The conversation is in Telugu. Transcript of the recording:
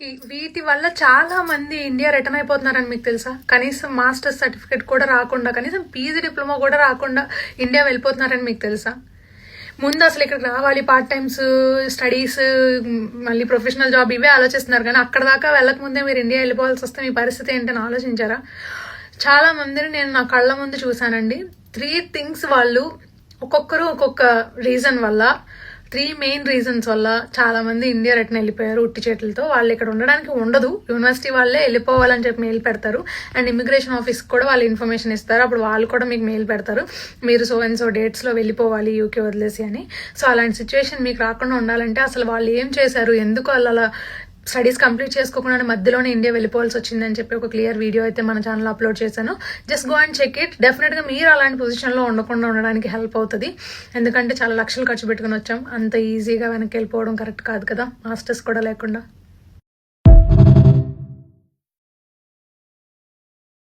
వీటి వల్ల చాలా మంది ఇండియా రిటర్న్ అయిపోతున్నారని మీకు తెలుసా? కనీసం మాస్టర్స్ సర్టిఫికేట్ కూడా రాకుండా కనీసం పీజీ డిప్లొమా కూడా రాకుండా ఇండియా వెళ్ళిపోతున్నారని మీకు తెలుసా? ముందు అసలు ఇక్కడికి రావాలి పార్ట్ టైమ్స్ స్టడీస్ మళ్ళీ ప్రొఫెషనల్ జాబ్ ఇవే ఆలోచిస్తున్నారు. కానీ అక్కడ దాకా వెళ్ళక ముందే మీరు ఇండియా వెళ్ళిపోవాల్సి వస్తే మీ పరిస్థితి ఏంటని ఆలోచించారా? చాలా మందిని నేను నా కళ్ళ ముందు చూశానండి. త్రీ థింగ్స్ వాళ్ళు ఒక్కొక్కరు ఒక్కొక్క రీజన్ వల్ల త్రీ మెయిన్ రీజన్స్ వల్ల చాలా మంది ఇండియా రిటర్న్ వెళ్ళిపోయారు ఉట్టి చేతులతో. వాళ్ళు ఇక్కడ ఉండడానికి ఉండదు. యూనివర్సిటీ వాళ్ళే వెళ్ళిపోవాలని చెప్పి మెయిల్ పెడతారు. అండ్ ఇమిగ్రేషన్ ఆఫీస్ కూడా వాళ్ళు ఇన్ఫర్మేషన్ ఇస్తారు. అప్పుడు వాళ్ళు కూడా మీకు మెయిల్ పెడతారు. మీరు సో అండ్ సో డేట్స్లో వెళ్ళిపోవాలి యూకే వదిలేసి అని. సో అలాంటి సిచ్యువేషన్ మీకు రాకుండా ఉండాలంటే అసలు వాళ్ళు ఏం చేశారు? ఎందుకు వాళ్ళు అలా స్టడీస్ కంప్లీట్ చేసుకోకుండా మధ్యలోనే ఇండియా వెళ్ళిపోవాల్సి వచ్చిందని చెప్పి ఒక క్లియర్ వీడియో అయితే మన ఛానల్ అప్లోడ్ చేశాను. Just go and check it. డెఫినెట్గా మీరు అలాంటి పొజిషన్లో ఉండకుండా ఉండడానికి హెల్ప్ అవుతుంది. ఎందుకంటే చాలా లక్షలు ఖర్చు పెట్టుకుని వచ్చాం. అంత ఈజీగా వెనక్కి వెళ్ళిపోవడం కరెక్ట్ కాదు కదా. మాస్టర్స్ కూడా లేకుండా.